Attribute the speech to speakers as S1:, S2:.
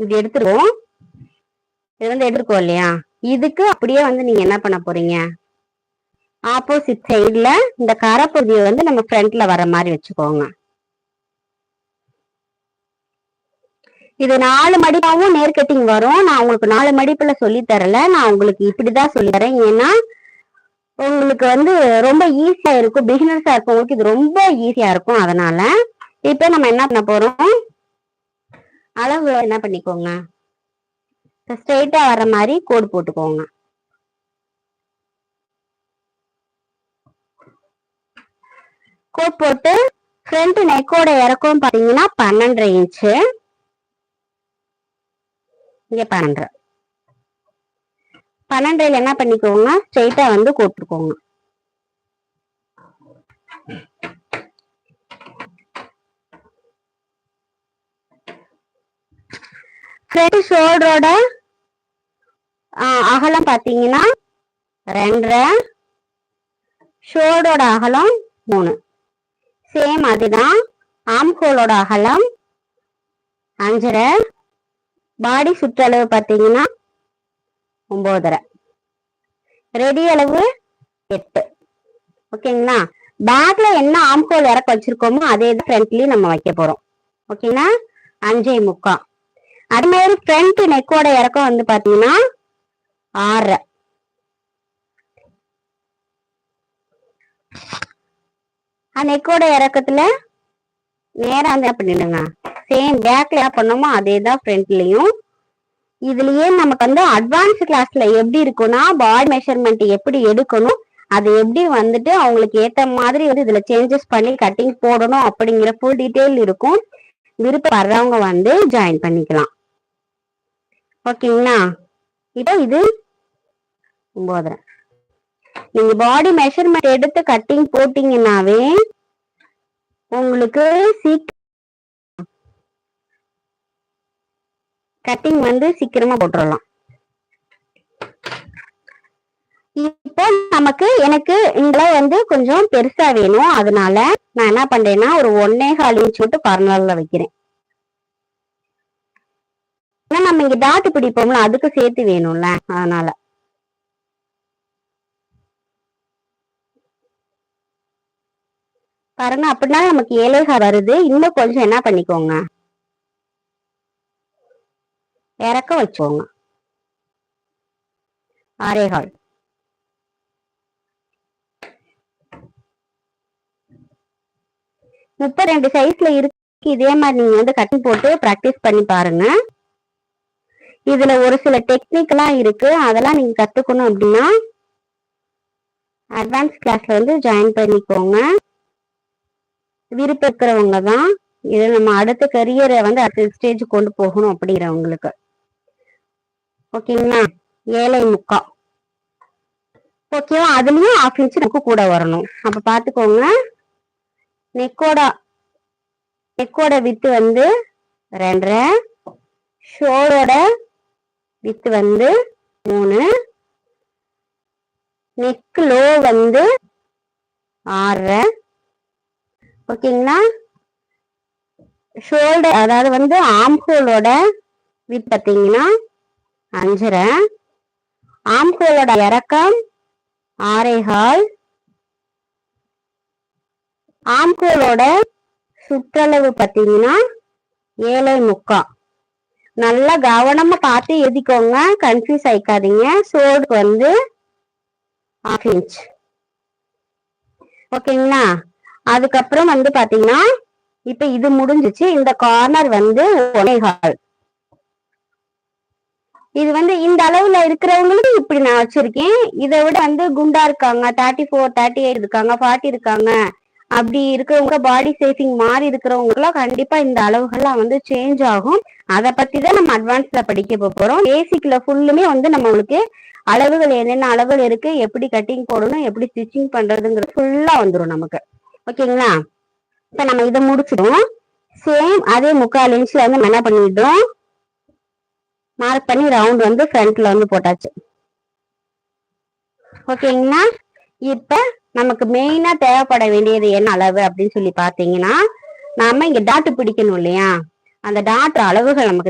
S1: இது எடுத்துருவோம் இது வந்து எடுத்துருக்கோம் இல்லையா? இதுக்கு அப்படியே வந்து நீங்க என்ன பண்ண போறீங்க? ஆப்போசிட் சைடுல இந்த கரப்பகுதியை வந்து நம்ம ஃப்ரண்ட்ல வர மாதிரி வச்சுக்கோங்க. இது நாலு மடிப்பாவும் நேர்கட்டிங் வரும். நான் உங்களுக்கு நாலு மடிப்புல சொல்லி தரல. நான் உங்களுக்கு இப்படிதான் சொல்லி தரேன். ஏன்னா உங்களுக்கு வந்து ரொம்ப ஈஸியா இருக்கும். பிகினர்ஸா இருக்கவங்களுக்கு இது ரொம்ப ஈஸியா இருக்கும். அதனால இப்ப நம்ம என்ன பண்ண போறோம்? அளவு என்ன பண்ணிக்கோங்க. ஸ்ட்ரெயிட்டா வர மாதிரி கோடு போட்டுக்கோங்க. கோட் போட்டு ஃப்ரண்ட் நெக்கோட இறக்கம் பாத்தீங்கன்னா பன்னெண்டரை இன்ச்சு இங்க பன்னெண்டு பன்னெண்டுல என்ன பண்ணிக்கோங்க ஸ்ட்ரெயிட்டா வந்து கோட்டுக்கோங்க ஃப்ரண்ட் ஷோல்டரோட அகலம் பார்த்தீங்கன்னா ரெண்டரை ஷோல்டரோட அகலம் மூணு. சேம் அதுதான் ஆம்ஹோலோட அகலம் அஞ்சரை பாடி சுற்றளவு பார்த்தீங்கன்னா ஒம்போதரை. ரெடி அளவு எட்டு. ஓகேங்களா? பேக்ல என்ன ஆம்ஹோல் இறக்க வச்சிருக்கோமோ அதே தான் ஃப்ரண்ட்லயும் நம்ம வைக்க போறோம். ஓகேங்களா? அஞ்சே முக்கா அது மாதிரி ஃப்ரண்ட் நெக்கோட இறக்கம் வந்து பாத்தீங்கன்னா ஆறரை. நெக்கோட இறக்கத்துல நேரா வந்து பண்ணிடுங்க? சேம் பேக்ல என்ன பண்ணோமோ அதே தான் ஃப்ரண்ட்லயும் இதுலயே நமக்கு வந்து அட்வான்ஸ் கிளாஸ்ல எப்படி இருக்கும்னா பாடி மெஷர்மெண்ட் எப்படி எடுக்கணும் அது எப்படி வந்துட்டு அவங்களுக்கு ஏத்த மாதிரி வந்து இதுல சேஞ்சஸ் பண்ணி கட்டிங் போடணும் அப்படிங்கிற ஃபுல் டீட்டெயில் இருக்கும். விருப்பம் வர்றவங்க வந்து ஜாயின் பண்ணிக்கலாம். ஓகேங்களா இப்போ இது ஒன்பதரை நீங்க பாடி மெஷர்மெண்ட் எடுத்து கட்டிங் போட்டீங்கன்னாவே உங்களுக்கு சீக்கிரம் கட்டிங் வந்து சீக்கிரமா போட்டுடலாம் இப்போ நமக்கு எனக்கு இந்த வந்து கொஞ்சம் பெருசா வேணும். அதனால நான் என்ன பண்றேன்னா ஒரு ஒன்னே கால் இன்ச் மட்டும் கார்னர்ல வைக்கிறேன். நம்ம இங்க டாட் பிடிப்போம்ல அதுக்கு சேர்த்து வேணும்ல அதனால. பாருங்க அப்படின்னா நமக்கு ஏழைகா வருது. இன்னும் கொஞ்சம் என்ன பண்ணிக்கோங்க. இறக்க வச்சுக்கோங்க. ஆரேகால் முப்பது ரெண்டு சைஸ்ல இருக்கு. இதே மாதிரி நீங்க வந்து கட்டிங் போட்டு ப்ராக்டிஸ் பண்ணி பாருங்க. இதுல ஒரு சில டெக்னிக்லாம் இருக்கு. அதெல்லாம் நீங்க கத்துக்கணும் அப்படின்னா அட்வான்ஸ் கிளாஸ்ல வந்து ஜாயின் பண்ணிக்கோங்க. விருப்பம் இருக்கிறவங்க தான் இது நம்ம அடுத்த கரியரை வந்து அடுத்த ஸ்டேஜ் கொண்டு போகணும் அப்படிங்கிறவங்களுக்கு. ஓகேங்களா? ஏழை முக்கா. ஓகேவா? அதுலயும் ஆஃப் இன்ச் நமக்கு கூட வரணும். அப்ப பாத்துக்கோங்க. நெக்கோட நெக்கோட வித்து வந்து ரெண்டரை. ஷோரோட வித்து வந்து மூணு. நெக் லோ வந்து ஆறரை ஓகேங்களா? ஷோல்டர் அதாவது வந்து ஆம்ஹோலோட வித் பார்த்தீங்கன்னா அஞ்சரை. ஆம்ஹோலோட இறக்கம் ஆறேகால் ஆம்ஹோலோட சுற்றளவு பார்த்தீங்கன்னா ஏழை முக்கா. நல்லா கவனமா பார்த்து எழுதிக்கோங்க. கன்ஃபியூஸ் ஆயிக்காதீங்க. சோடுக்கு வந்து ஆஃப் இன்ச் ஓகேங்களா அதுக்கப்புறம் வந்து பாத்தீங்கன்னா இப்ப இது முடிஞ்சிச்சு. இந்த கார்னர் வந்து ஒனேகால் இது வந்து இந்த அளவுல இருக்கிறவங்களுக்கு இப்படி நான் வச்சிருக்கேன். இதை விட வந்து குண்டா இருக்காங்க. தேர்ட்டி ஃபோர் தேர்ட்டி எயிட் இருக்காங்க ஃபார்ட்டி இருக்காங்க. அப்படி இருக்கிறவங்க பாடி சேஃபிங் மாறி இருக்கிறவங்களுக்குலாம் கண்டிப்பா இந்த அளவுகள்லாம் வந்து சேஞ்ச் ஆகும். அதை பத்தி தான் நம்ம அட்வான்ஸ்ல படிக்க போறோம். பேசிக்ல ஃபுல்லுமே வந்து நம்மளுக்கு அளவுகள் என்னென்ன அளவுகள் இருக்கு எப்படி கட்டிங் போடணும் எப்படி ஸ்டிச்சிங் பண்றதுங்கிறது ஃபுல்லா வந்துடும் நமக்கு. ஓகேங்களா? இப்ப நம்ம இதை முடிச்சிடும் சேம் அதே முக்கால் இன்ச்ல வந்து என்ன பண்ணிட்டோம்? மார்க் பண்ணி ரவுண்ட் வந்து ஃப்ரண்ட்ல வந்து போட்டாச்சு. ஓகேங்களா? இப்ப நமக்கு மெயினா தேவைப்பட வேண்டியது என்ன அளவு அப்படின்னு சொல்லி பாத்தீங்கன்னா நாம இங்க டாட் பிடிக்கணும் இல்லையா? அந்த டாட் அளவுகள் நமக்கு